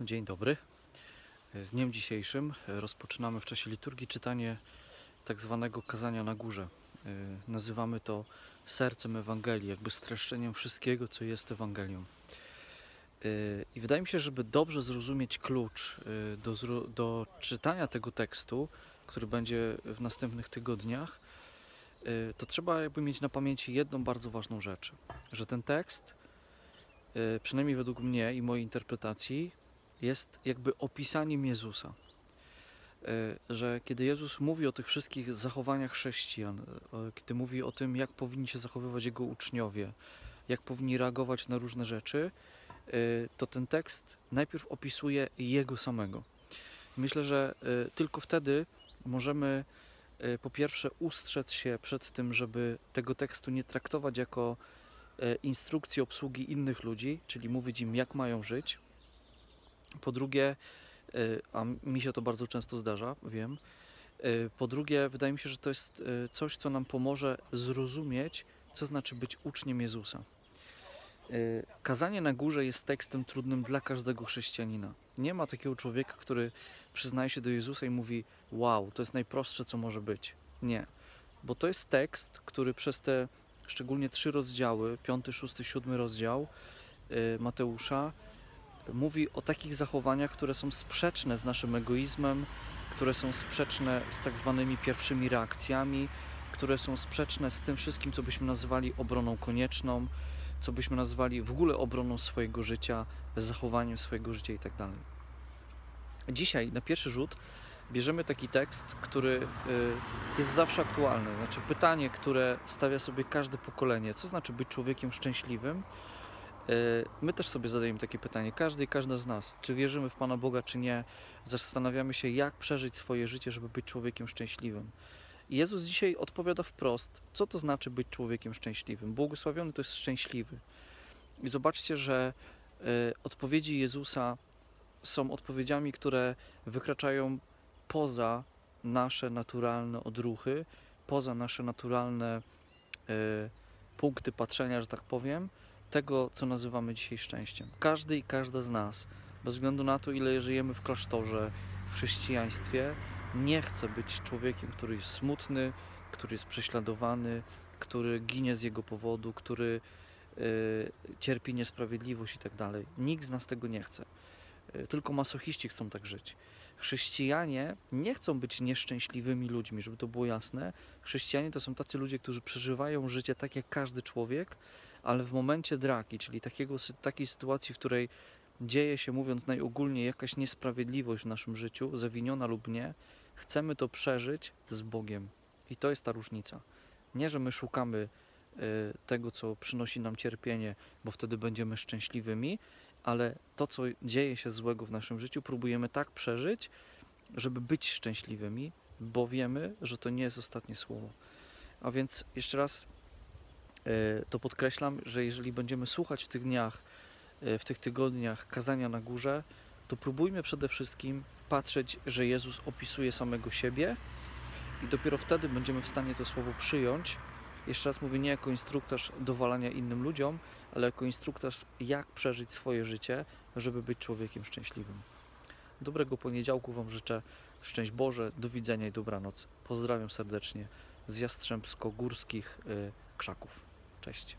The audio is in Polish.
Dzień dobry. Z dniem dzisiejszym rozpoczynamy w czasie liturgii czytanie tak zwanego kazania na górze. Y, Nazywamy to sercem Ewangelii, jakby streszczeniem wszystkiego, co jest Ewangelią. Y, I wydaje mi się, żeby dobrze zrozumieć klucz y, do, do czytania tego tekstu, który będzie w następnych tygodniach, to trzeba jakby mieć na pamięci jedną bardzo ważną rzecz, że ten tekst, przynajmniej według mnie i mojej interpretacji, jest jakby opisaniem Jezusa. Y, Że kiedy Jezus mówi o tych wszystkich zachowaniach chrześcijan, y, kiedy mówi o tym, jak powinni się zachowywać Jego uczniowie, jak powinni reagować na różne rzeczy, y, to ten tekst najpierw opisuje Jego samego. Myślę, że tylko wtedy możemy po pierwsze ustrzec się przed tym, żeby tego tekstu nie traktować jako instrukcji obsługi innych ludzi, czyli mówić im, jak mają żyć, po drugie, y, a mi się to bardzo często zdarza, wiem. y, Po drugie, wydaje mi się, że to jest y, coś, co nam pomoże zrozumieć, co znaczy być uczniem Jezusa. Kazanie na górze jest tekstem trudnym dla każdego chrześcijanina. Nie ma takiego człowieka, który przyznaje się do Jezusa i mówi: Wow, to jest najprostsze, co może być. Nie, bo to jest tekst, który przez te szczególnie trzy rozdziały, piąty, szósty, siódmy rozdział Mateusza, mówi o takich zachowaniach, które są sprzeczne z naszym egoizmem, które są sprzeczne z tak zwanymi pierwszymi reakcjami, które są sprzeczne z tym wszystkim, co byśmy nazywali obroną konieczną, co byśmy nazywali w ogóle obroną swojego życia, zachowaniem swojego życia itd. Dzisiaj na pierwszy rzut bierzemy taki tekst, który y, jest zawsze aktualny. Znaczy pytanie, które stawia sobie każde pokolenie, co znaczy być człowiekiem szczęśliwym, My też sobie zadajemy takie pytanie, każdy i każda z nas, czy wierzymy w Pana Boga, czy nie, zastanawiamy się, jak przeżyć swoje życie, żeby być człowiekiem szczęśliwym. I Jezus dzisiaj odpowiada wprost, co to znaczy być człowiekiem szczęśliwym. Błogosławiony to jest szczęśliwy. I zobaczcie, że y, odpowiedzi Jezusa są odpowiedziami, które wykraczają poza nasze naturalne odruchy, poza nasze naturalne y, punkty patrzenia, że tak powiem, tego, co nazywamy dzisiaj szczęściem. Każdy i każda z nas, bez względu na to, ile żyjemy w klasztorze, w chrześcijaństwie, nie chce być człowiekiem, który jest smutny, który jest prześladowany, który ginie z jego powodu, który y, cierpi niesprawiedliwość i tak dalej. Nikt z nas tego nie chce. Y, tylko masochiści chcą tak żyć. Chrześcijanie nie chcą być nieszczęśliwymi ludźmi, żeby to było jasne. Chrześcijanie to są tacy ludzie, którzy przeżywają życie tak jak każdy człowiek, ale w momencie draki, czyli takiego, takiej sytuacji, w której dzieje się, mówiąc najogólniej, jakaś niesprawiedliwość w naszym życiu, zawiniona lub nie, chcemy to przeżyć z Bogiem. I to jest ta różnica. Nie, że my szukamy y, tego, co przynosi nam cierpienie, bo wtedy będziemy szczęśliwymi, ale to, co dzieje się złego w naszym życiu, próbujemy tak przeżyć, żeby być szczęśliwymi, bo wiemy, że to nie jest ostatnie słowo. A więc jeszcze raz to podkreślam, że jeżeli będziemy słuchać w tych dniach, e, w tych tygodniach kazania na górze, to próbujmy przede wszystkim patrzeć, że Jezus opisuje samego siebie i dopiero wtedy będziemy w stanie to słowo przyjąć. Jeszcze raz mówię, nie jako instruktaż dowalania innym ludziom, ale jako instruktaż, jak przeżyć swoje życie, żeby być człowiekiem szczęśliwym. Dobrego poniedziałku Wam życzę. Szczęść Boże, do widzenia i dobranoc. Pozdrawiam serdecznie z Jastrzębsko-Górskich y, Krzaków. Cześć.